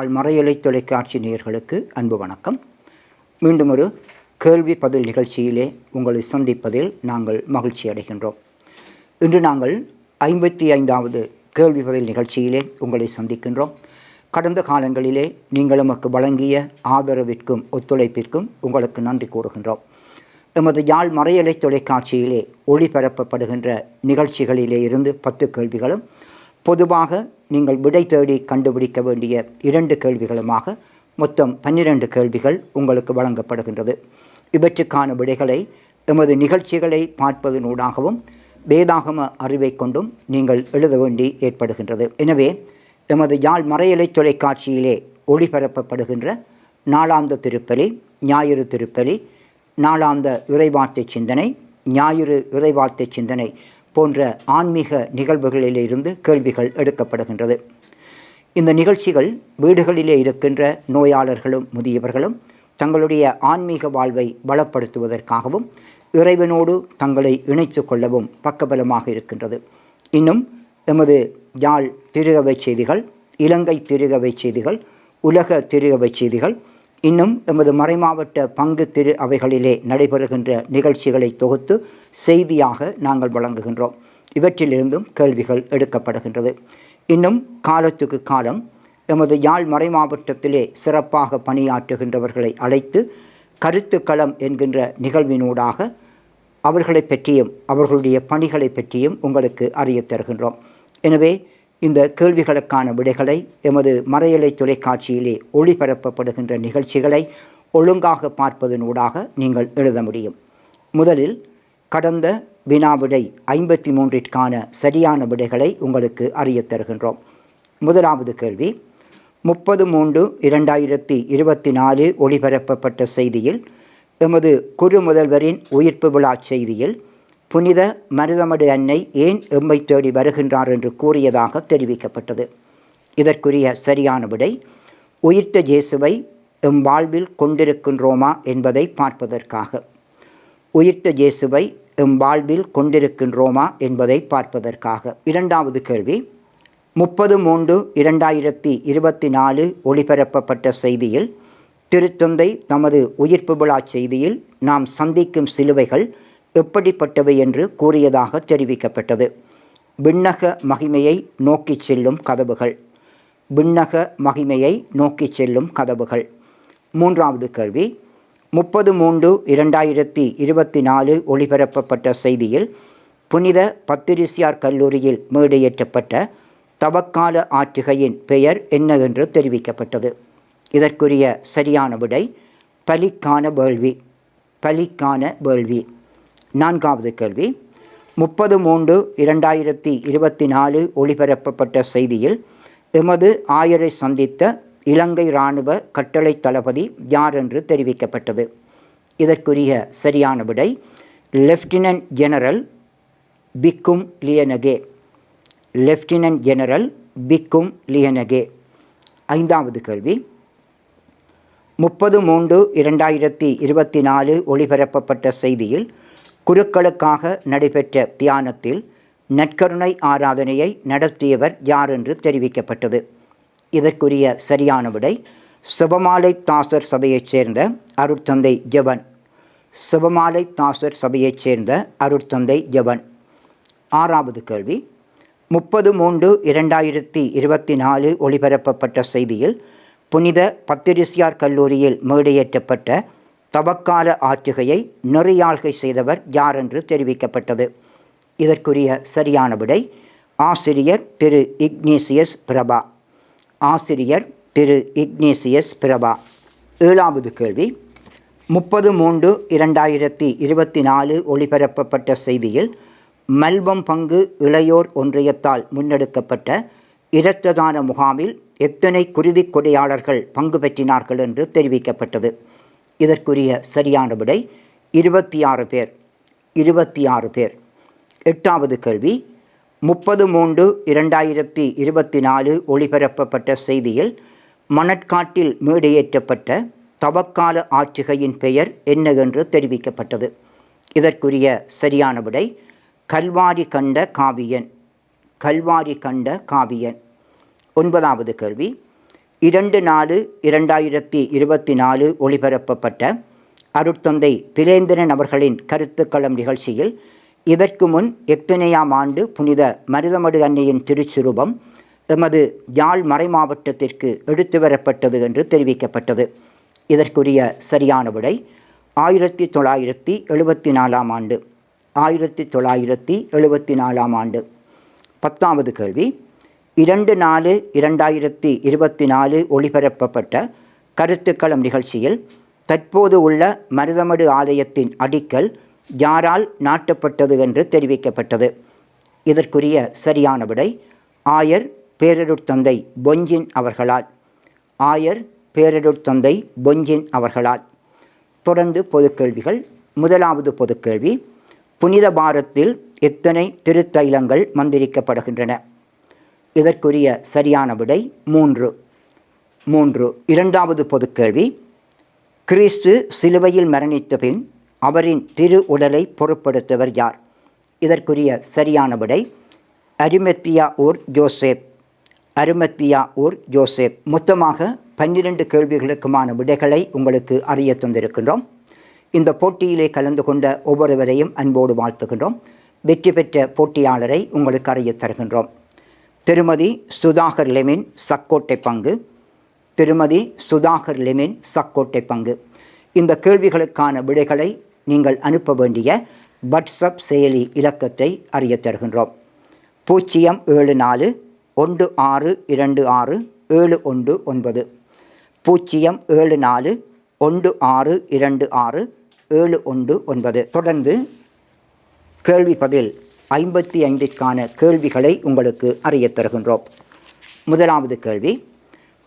நாள் மறையலை தொலைக்காட்சி நேயர்களுக்கு அன்பு வணக்கம். மீண்டும் ஒரு கேள்வி பதில் நிகழ்ச்சியிலே உங்களை சந்திப்பதில் நாங்கள் மகிழ்ச்சி அடைகின்றோம். இன்று நாங்கள் ஐம்பத்தி ஐந்தாவது கேள்வி பதில் நிகழ்ச்சியிலே உங்களை சந்திக்கின்றோம். கடந்த காலங்களிலே நீங்கள் நமக்கு வழங்கிய ஆதரவிற்கும் ஒத்துழைப்பிற்கும் உங்களுக்கு நன்றி கூறுகின்றோம். எமது யாழ் மறையலை தொலைக்காட்சியிலே ஒளிபரப்பப்படுகின்ற நிகழ்ச்சிகளிலே இருந்து பத்து கேள்விகளும் பொதுவாக நீங்கள் விடை தேடி கண்டுபிடிக்க வேண்டிய இரண்டு கேள்விகளுமாக மொத்தம் பன்னிரண்டு கேள்விகள் உங்களுக்கு வழங்கப்படுகின்றது. இவற்றுக்கான விடைகளை எமது நிகழ்ச்சிகளை பார்ப்பதனூடாகவும் வேதாகம அறிவை கொண்டும் நீங்கள் எழுத வேண்டி ஏற்படுகின்றது. எனவே எமது யாழ் மறையலை தொலைக்காட்சியிலே ஒளிபரப்பப்படுகின்ற நாளாந்த திருப்பலி ஞாயிறு திருப்பலி நாளாந்த இறைவார்த்தை சிந்தனை ஞாயிறு இறைவார்த்தை சிந்தனை போன்ற ஆன்மீக நிகழ்வுகளிலிருந்து கேள்விகள் எடுக்கப்படுகின்றது. இந்த நிகழ்ச்சிகள் வீடுகளிலே இருக்கின்ற நோயாளர்களும் முதியவர்களும் தங்களுடைய ஆன்மீக வாழ்வை பலப்படுத்துவதற்காகவும் இறைவனோடு தங்களை இணைத்து கொள்ளவும் பக்கபலமாக இருக்கின்றது. இன்னும் எமது யாழ் திருகவை செய்திகள் இலங்கை திருகவை செய்திகள் உலக திருகவை செய்திகள் இன்னும் எமது மறைமாவட்ட பங்கு திரு அவைகளிலே நடைபெறுகின்ற நிகழ்ச்சிகளை தொகுத்து செய்தியாக நாங்கள் வழங்குகின்றோம். இவற்றிலிருந்தும் கேள்விகள் எடுக்கப்படுகின்றது. இன்னும் காலத்துக்கு காலம் எமது யாழ் மறைமாவட்டத்திலே சிறப்பாக பணியாற்றுகின்றவர்களை அழைத்து கருத்துக்களம் என்கின்ற நிகழ்வினூடாக அவர்களை பற்றியும் அவர்களுடைய பணிகளை பற்றியும் உங்களுக்கு அறிய தருகின்றோம். எனவே இந்த கேள்விகளுக்கான விடைகளை எமது மறையலை தொலைக்காட்சியிலே ஒளிபரப்பப்படுகின்ற நிகழ்ச்சிகளை ஒழுங்காக பார்ப்பதனூடாக நீங்கள் எழுத முடியும். முதலில் கடந்த வினாவிடை ஐம்பத்தி மூன்றிற்கான சரியான விடைகளை உங்களுக்கு அறிய தருகின்றோம். முதலாவது கேள்வி முப்பது மூன்று இரண்டாயிரத்தி இருபத்தி நாலு ஒளிபரப்பப்பட்ட செய்தியில் எமது குரு முதல்வரின் உயிர்ப்பு விழா செய்தியில் புனித மருதமடு அன்னை ஏன் எம்மை தேடி வருகின்றார் என்று கூறியதாக தெரிவிக்கப்பட்டது. இதற்குரிய சரியான விடை உயிர்த்த இயேசுவை எம் வாழ்வில் கொண்டிருக்கின்றோமா என்பதை பார்ப்பதற்காக. உயிர்த்த இயேசுவை எம் வாழ்வில் கொண்டிருக்கின்றோமா என்பதை பார்ப்பதற்காக. இரண்டாவது கேள்வி முப்பது மூன்று இரண்டாயிரத்தி இருபத்தி நாலு ஒளிபரப்பப்பட்ட செய்தியில் திருத்தந்தை தமது உயிர்ப்பு விழா செய்தியில் நாம் சந்திக்கும் சிலுவைகள் எப்படிப்பட்டவை என்று கூறியதாக தெரிவிக்கப்பட்டது. விண்ணக மகிமையை நோக்கி செல்லும் கதவுகள். விண்ணக மகிமையை நோக்கி செல்லும் கதவுகள். மூன்றாவது கேள்வி. முப்பது மூன்று இரண்டாயிரத்தி இருபத்தி நாலு ஒளிபரப்பப்பட்ட செய்தியில் புனித பத்திரிசியார் கல்லூரியில் மேடையேற்றப்பட்ட தவக்கால ஆற்றுகையின் பெயர் என்ன என்று தெரிவிக்கப்பட்டது. இதற்குரிய சரியான விடை பலிக்கான வேள்வி. பலிக்கான வேள்வி. நான்காவது கேள்வி. முப்பது மூன்று இரண்டாயிரத்தி இருபத்தி நாலு ஒளிபரப்பப்பட்ட செய்தியில் எமது ஆயரை சந்தித்த இலங்கை இராணுவ கட்டளை தளபதி யார் என்று தெரிவிக்கப்பட்டது. இதற்குரிய சரியான விடை லெப்டினன்ட் ஜெனரல் பிக்கும் லியனகே. லெப்டினன்ட் ஜெனரல் பிக்கும் லியனகே. ஐந்தாவது கேள்வி. முப்பது மூன்று இரண்டாயிரத்தி இருபத்தி நாலு ஒளிபரப்பப்பட்ட செய்தியில் குருக்களுக்காக நடைபெற்ற தியானத்தில் நற்கருணை ஆராதனையை நடத்தியவர் யார் என்று தெரிவிக்கப்பட்டது? இதற்குரிய சரியான விடை சிவமாலை தாசர் சபையைச் சேர்ந்த அருட்தந்தை ஜெபன். சிவமாலை தாசர் சபையைச் சேர்ந்த அருட்தந்தை ஜெபன். ஆறாவது கேள்வி. முப்பது மூன்று இரண்டாயிரத்தி இருபத்தி நாலு ஒளிபரப்பப்பட்ட செய்தியில் புனித பத்திரிசியார் கல்லூரியில் மேடையேற்றப்பட்ட தவக்கால ஆற்றுகையை நெறியாள்கை செய்தவர் யார் என்று தெரிவிக்கப்பட்டது? இதற்குரிய சரியான விடை ஆசிரியர் திரு இக்னேசியஸ் பிரபா. ஆசிரியர் திரு இக்னேசியஸ் பிரபா. ஏழாவது கேள்வி. முப்பது மூன்று இரண்டாயிரத்தி இருபத்தி நாலு ஒளிபரப்பப்பட்ட செய்தியில் மல்வம் பங்கு இளையோர் ஒன்றியத்தால் முன்னெடுக்கப்பட்ட இரத்ததான முகாமில் எத்தனை குருதி கொடையாளர்கள் பங்கு பெற்றினார்கள் என்று தெரிவிக்கப்பட்டது? இதற்குரிய சரியான விடை இருபத்தி ஆறு பேர். இருபத்தி ஆறு பேர். எட்டாவது கேள்வி. முப்பது மூன்று இரண்டாயிரத்தி இருபத்தி நாலு ஒளிபரப்பப்பட்ட செய்தியில் மணற்காட்டில் மேடையேற்றப்பட்ட தவக்கால ஆற்றுகையின் பெயர் என்ன என்று தெரிவிக்கப்பட்டது. இதற்குரிய சரியான விடை கல்வாரி கண்ட காவியன். கல்வாரி கண்ட காவியன். ஒன்பதாவது கேள்வி. இரண்டு நாலு இரண்டாயிரத்தி இருபத்தி நாலு ஒளிபரப்பப்பட்ட அருட்தந்தை பிலேந்திரன் அவர்களின் கருத்துக்களம் நிகழ்ச்சியில் இதற்கு முன் எத்தனையாம் ஆண்டு புனித மருதமடு அன்னையின் திருச்சுரூபம் எமது யாழ் மறைமாவட்டத்திற்கு எடுத்து வரப்பட்டது என்று தெரிவிக்கப்பட்டது. இதற்குரிய சரியான விடை ஆயிரத்தி தொள்ளாயிரத்தி எழுபத்தி நாலாம் ஆண்டு. ஆயிரத்தி தொள்ளாயிரத்தி எழுபத்தி நாலாம் ஆண்டு. பத்தாவது கேள்வி. இரண்டு நாலு இரண்டாயிரத்தி இருபத்தி நாலு ஒளிபரப்பப்பட்ட கருத்துக்களம் நிகழ்ச்சியில் தற்போது உள்ள மருதமடு ஆலயத்தின் அடிக்கல் யாரால் நாட்டப்பட்டது என்று தெரிவிக்கப்பட்டது. இதற்குரிய சரியான விடை ஆயர் பேரருட்தந்தை பொஞ்சின் அவர்களால். ஆயர் பேரருட்தந்தை பொஞ்சின் அவர்களால். தொடர்ந்து பொதுக்கேள்விகள். முதலாவது பொதுக்கேள்வி புனித பாரத்தில் எத்தனை திருத்தைலங்கள் மந்திரிக்கப்படுகின்றன? இதற்குரிய சரியான விடை மூன்று. மூன்று இரண்டாவது பொதுக்கேள்வி. கிறிஸ்து சிலுவையில் மரணித்த பின் அவரின் திரு உடலை பொருட்படுத்தவர் யார்? இதற்குரிய சரியான விடை அரிமத்தியா ஊர் ஜோசேப். அருமத்தியா ஊர் ஜோசேப். மொத்தமாக பன்னிரண்டு கேள்விகளுக்குமான விடைகளை உங்களுக்கு அறிய தந்திருக்கின்றோம். இந்த போட்டியிலே கலந்து கொண்ட ஒவ்வொருவரையும் அன்போடு வாழ்த்துகின்றோம். வெற்றி பெற்ற போட்டியாளரை உங்களுக்கு அறிய தருகின்றோம். திருமதி சுதாகர் லெமின் சக்கோட்டை பங்கு. திருமதி சுதாகர் லெமின் சக்கோட்டை பங்கு. இந்த கேள்விகளுக்கான விடைகளை நீங்கள் அனுப்ப வேண்டிய வாட்ஸ்அப் செயலி இலக்கத்தை அறிய தருகின்றோம். பூஜ்ஜியம் ஏழு நாலு ஒன்று ஆறு இரண்டு ஆறு ஏழு ஒன்று ஒன்பது. பூஜ்ஜியம் ஏழு நாலு ஒன்று ஆறு இரண்டு ஆறு ஏழு ஒன்று ஒன்பது. தொடர்ந்து கேள்வி பதில் ஐம்பத்தி ஐந்திற்கான கேள்விகளை உங்களுக்கு அறிய தருகின்றோம். முதலாவது கேள்வி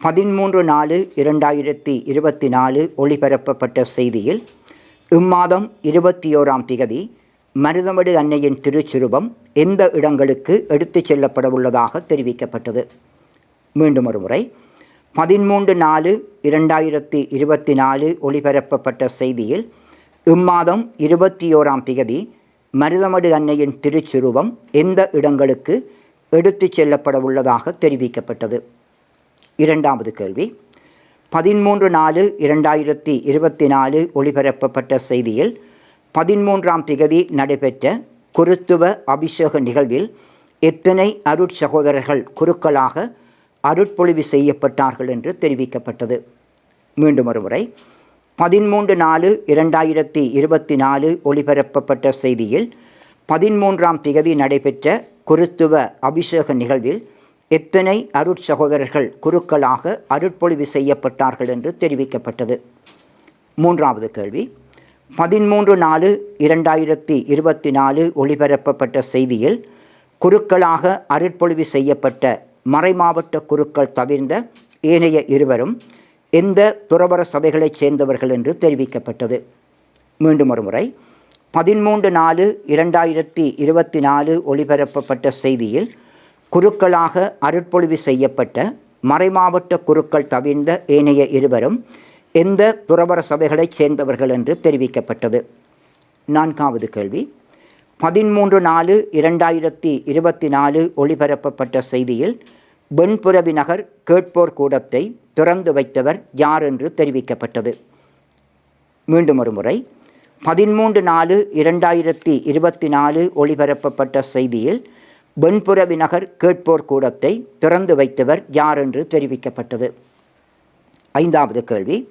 பதிமூன்று நாலு இரண்டாயிரத்தி இருபத்தி நாலு ஒளிபரப்பப்பட்ட செய்தியில் இம்மாதம் இருபத்தி ஓராம் திகதி மருதமடு அன்னையின் திருச்சுருபம் எந்த இடங்களுக்கு எடுத்துச் செல்லப்பட உள்ளதாக தெரிவிக்கப்பட்டது? மீண்டும் ஒரு முறை பதிமூன்று நாலு இரண்டாயிரத்தி இருபத்தி நாலு ஒளிபரப்பப்பட்ட செய்தியில் இம்மாதம் இருபத்தி ஓராம் திகதி மருதமடு அன்னையின் திருச்சுருவம் எந்த இடங்களுக்கு எடுத்துச் செல்லப்பட உள்ளதாக தெரிவிக்கப்பட்டது? இரண்டாவது கேள்வி. பதிமூன்று நாலு இரண்டாயிரத்தி இருபத்தி நாலு ஒளிபரப்பப்பட்ட செய்தியில் பதிமூன்றாம் திகதி நடைபெற்ற குருத்துவ அபிஷேக நிகழ்வில் எத்தனை அருட்சகோதரர்கள் குருக்களாக அருட்பொழிவு செய்யப்பட்டார்கள் என்று தெரிவிக்கப்பட்டது? மீண்டும் ஒருமுறை. பதிமூன்று நாலு இரண்டாயிரத்தி இருபத்தி நாலு ஒளிபரப்பப்பட்ட செய்தியில் பதிமூன்றாம் திகதி நடைபெற்ற குருத்துவ அபிஷேக நிகழ்வில் எத்தனை அருட்சகோதரர்கள் குருக்களாக அருட்பொழிவு செய்யப்பட்டார்கள் என்று தெரிவிக்கப்பட்டது. மூன்றாவது கேள்வி பதிமூன்று நாலு இரண்டாயிரத்தி இருபத்தி நாலு ஒளிபரப்பப்பட்ட செய்தியில் குருக்களாக அருட்பொழிவு செய்யப்பட்ட மறைமாவட்ட குருக்கள் தவிர்ந்த ஏனைய இருவரும் எந்த துறவர சபைகளைச் சேர்ந்தவர்கள் என்று தெரிவிக்கப்பட்டது. மீண்டும் ஒருமுறை பதிமூன்று நாலு இரண்டாயிரத்தி இருபத்தி நாலு ஒளிபரப்பப்பட்ட செய்தியில் குருக்களாக அருட்பொழிவு செய்யப்பட்ட மறைமாவட்ட குருக்கள் தவிர்ந்த ஏனைய இருவரும் எந்த துறவர சபைகளைச் சேர்ந்தவர்கள் என்று தெரிவிக்கப்பட்டது. நான்காவது கேள்வி. பதிமூன்று நாலு இரண்டாயிரத்தி இருபத்தி நாலு ஒளிபரப்பப்பட்ட செய்தியில் வெண்புறவி நகர் கேட்போர் கூடத்தை திறந்து வைத்தவர் யார் என்று தெரிவிக்கப்பட்டது? மீண்டும் ஒரு முறை. பதிமூன்று நாலு இரண்டாயிரத்தி இருபத்தி நாலு ஒளிபரப்பப்பட்ட செய்தியில் வெண்புறவி நகர் கேட்போர் கூடத்தை திறந்து வைத்தவர் யார் என்று தெரிவிக்கப்பட்டது? ஐந்தாவது கேள்வி.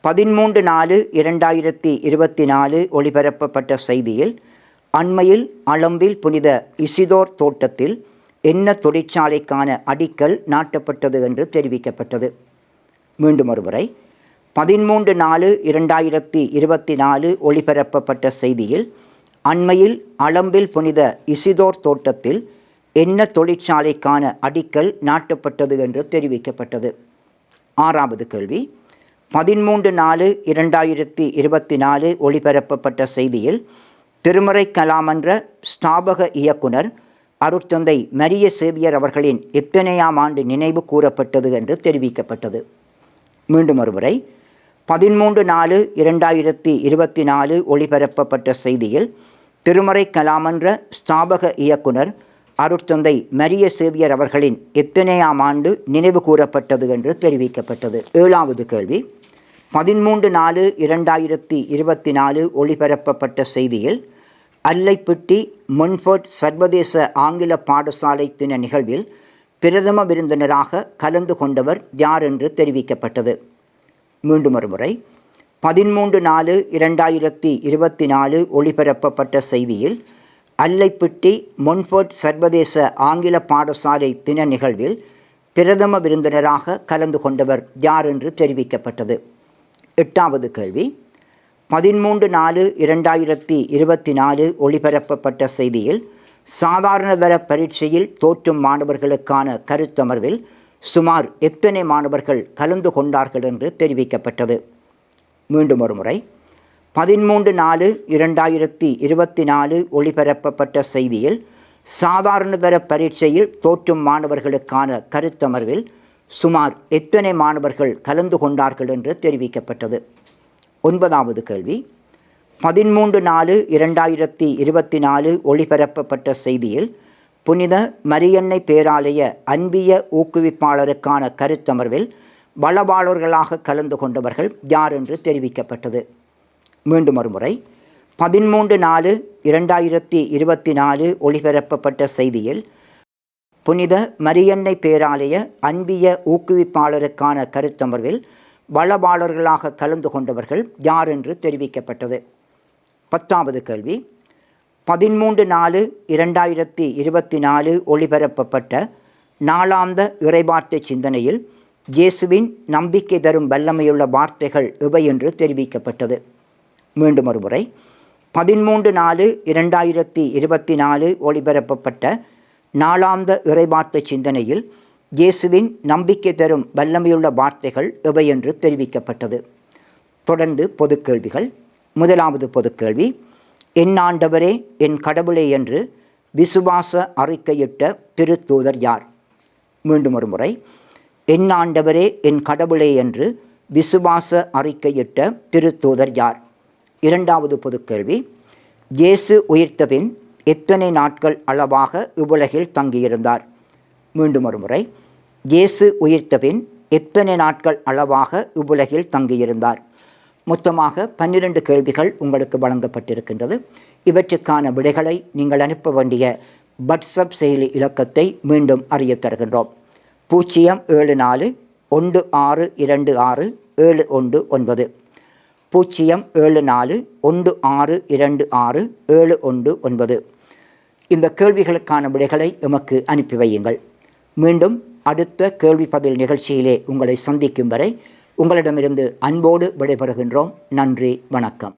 பதிமூன்று நாலு இரண்டாயிரத்தி இருபத்தி நாலு ஒளிபரப்பப்பட்ட செய்தியில் அண்மையில் அளம்பில் புனித இசிதோர் தோட்டத்தில் என்ன தொழிற்சாலைக்கான அடிக்கல் நாட்டப்பட்டது என்று தெரிவிக்கப்பட்டது. மீண்டும் ஒருமுறை. பதிமூன்று நாலு இரண்டாயிரத்தி இருபத்தி நாலு ஒளிபரப்பப்பட்ட செய்தியில் அண்மையில் அளம்பில் புனித இசிதோர் தோட்டத்தில் என்ன தொழிற்சாலைக்கான அடிக்கல் நாட்டப்பட்டது என்று தெரிவிக்கப்பட்டது. ஆறாவது கேள்வி. பதிமூன்று நாலு இரண்டாயிரத்தி இருபத்தி நாலு ஒளிபரப்பப்பட்ட செய்தியில் திருமறை கலாமன்ற ஸ்தாபக இயக்குனர் அருட்தந்தை மரிய சேவியர் அவர்களின் எத்தனையாம் ஆண்டு நினைவு கூறப்பட்டது என்று தெரிவிக்கப்பட்டது. மீண்டும் ஒருமுறை பதிமூன்று நாலு இரண்டாயிரத்தி இருபத்தி நாலு ஒளிபரப்பப்பட்ட செய்தியில் திருமறை கலாமன்ற ஸ்தாபக இயக்குனர் அருட்தந்தை மரிய சேவியர் அவர்களின் எத்தனையாம் ஆண்டு நினைவு கூறப்பட்டது என்று தெரிவிக்கப்பட்டது. ஏழாவது கேள்வி பதிமூன்று நாலு இரண்டாயிரத்தி இருபத்தி நாலு ஒளிபரப்பப்பட்ட செய்தியில் அல்லைப்பிட்டி மொன்ஃபோர்ட் சர்வதேச ஆங்கில பாடசாலை தின நிகழ்வில் பிரதம விருந்தினராக கலந்து கொண்டவர் யார் என்று தெரிவிக்கப்பட்டது? மீண்டும் ஒரு முறை. பதிமூன்று நாலு இரண்டாயிரத்தி இருபத்தி நாலு ஒளிபரப்பப்பட்ட செய்தியில் அல்லைப்பிட்டி மொன்ஃபோர்ட் சர்வதேச ஆங்கில பாடசாலை தின நிகழ்வில் பிரதம விருந்தினராக கலந்து கொண்டவர் யார் என்று தெரிவிக்கப்பட்டது? எட்டாவது கேள்வி. பதிமூன்று நாலு இரண்டாயிரத்தி இருபத்தி நாலு ஒளிபரப்பப்பட்ட செய்தியில் சாதாரணதர பரீட்சையில் தோற்றும் மாணவர்களுக்கான கருத்தமர்வில் சுமார் எத்தனை மாணவர்கள் கலந்து கொண்டார்கள் என்று தெரிவிக்கப்பட்டது. மீண்டும் ஒரு முறை பதிமூன்று நாலு இரண்டாயிரத்தி இருபத்தி நாலு ஒளிபரப்பப்பட்ட செய்தியில் சாதாரணதர பரீட்சையில் தோற்றும் மாணவர்களுக்கான கருத்தமர்வில் சுமார் எத்தனை மாணவர்கள் கலந்து கொண்டார்கள் என்று தெரிவிக்கப்பட்டது. ஒன்பதாவது கேள்வி. பதிமூன்று நாலு இரண்டாயிரத்தி இருபத்தி நாலு ஒளிபரப்பப்பட்ட செய்தியில் புனித மரியன்னை பேராலய அன்பிய ஊக்குவிப்பாளருக்கான கருத்தமர்வில் வளவாளர்களாக கலந்து கொண்டவர்கள் யார் என்று தெரிவிக்கப்பட்டது. மீண்டும் ஒருமுறை. பதிமூன்று நாலு இரண்டாயிரத்தி இருபத்தி நாலு ஒளிபரப்பப்பட்ட செய்தியில் புனித மரியன்னை பேராலய அன்பிய ஊக்குவிப்பாளருக்கான கருத்தமர்வில் வளவாளர்களாக கலந்து கொண்டவர்கள் யார் என்று தெரிவிக்கப்பட்டது? பத்தாவது கேள்வி. பதிமூன்று நாலு இரண்டாயிரத்தி இருபத்தி நாலு ஒளிபரப்பப்பட்ட நாளாந்த இறைவார்த்தை சிந்தனையில் இயேசுவின் நம்பிக்கை தரும் வல்லமையுள்ள வார்த்தைகள் இவை என்று தெரிவிக்கப்பட்டது. மீண்டும் ஒரு முறை பதிமூன்று நாலு இரண்டாயிரத்தி இருபத்தி நாலு ஒளிபரப்பப்பட்ட நாளாந்த இறைவார்த்தை சிந்தனையில் இயேசுவின் நம்பிக்கை தரும் வல்லமையுள்ள வார்த்தைகள் எவை என்று தெரிவிக்கப்பட்டது. தொடர்ந்து பொதுக்கேள்விகள் முதலாவது பொதுக்கேள்வி என் ஆண்டவரே என் கடவுளே என்று விசுவாச அறிக்கையிட்ட திருத்தூதர் யார்? மீண்டும் ஒரு முறை என் ஆண்டவரே என் கடவுளே என்று விசுவாச அறிக்கையிட்ட திருத்தூதர் யார்? இரண்டாவது பொதுக்கேள்வி இயேசு உயிர்த்தபின் எத்தனை நாட்கள் அளவாக இவ்வுலகில் தங்கியிருந்தார்? மீண்டும் ஒரு முறை இயேசு உயிர்த்தபின் எத்தனை நாட்கள் அளவாக இவ்வுலகில் தங்கியிருந்தார்? மொத்தமாக பன்னிரண்டு கேள்விகள் உங்களுக்கு வழங்கப்பட்டிருக்கின்றது. இவற்றுக்கான விடைகளை நீங்கள் அனுப்ப வேண்டிய வாட்ஸ்அப் செயலி இலக்கத்தை மீண்டும் அறிய தருகின்றோம். பூஜ்ஜியம் ஏழு நாலு ஒன்று ஆறு இரண்டு ஆறு ஏழு ஒன்று ஒன்பது. பூஜ்ஜியம் ஏழு நாலு ஒன்று ஆறு இரண்டு ஆறு ஏழு ஒன்று ஒன்பது. இந்த கேள்விகளுக்கான விடைகளை எமக்கு அனுப்பி வையுங்கள். மீண்டும் அடுத்த கேள்வி பதில் நிகழ்ச்சியிலே உங்களை சந்திக்கும் வரை உங்களிடமிருந்து அன்போடு விடைபெறுகின்றோம். நன்றி வணக்கம்.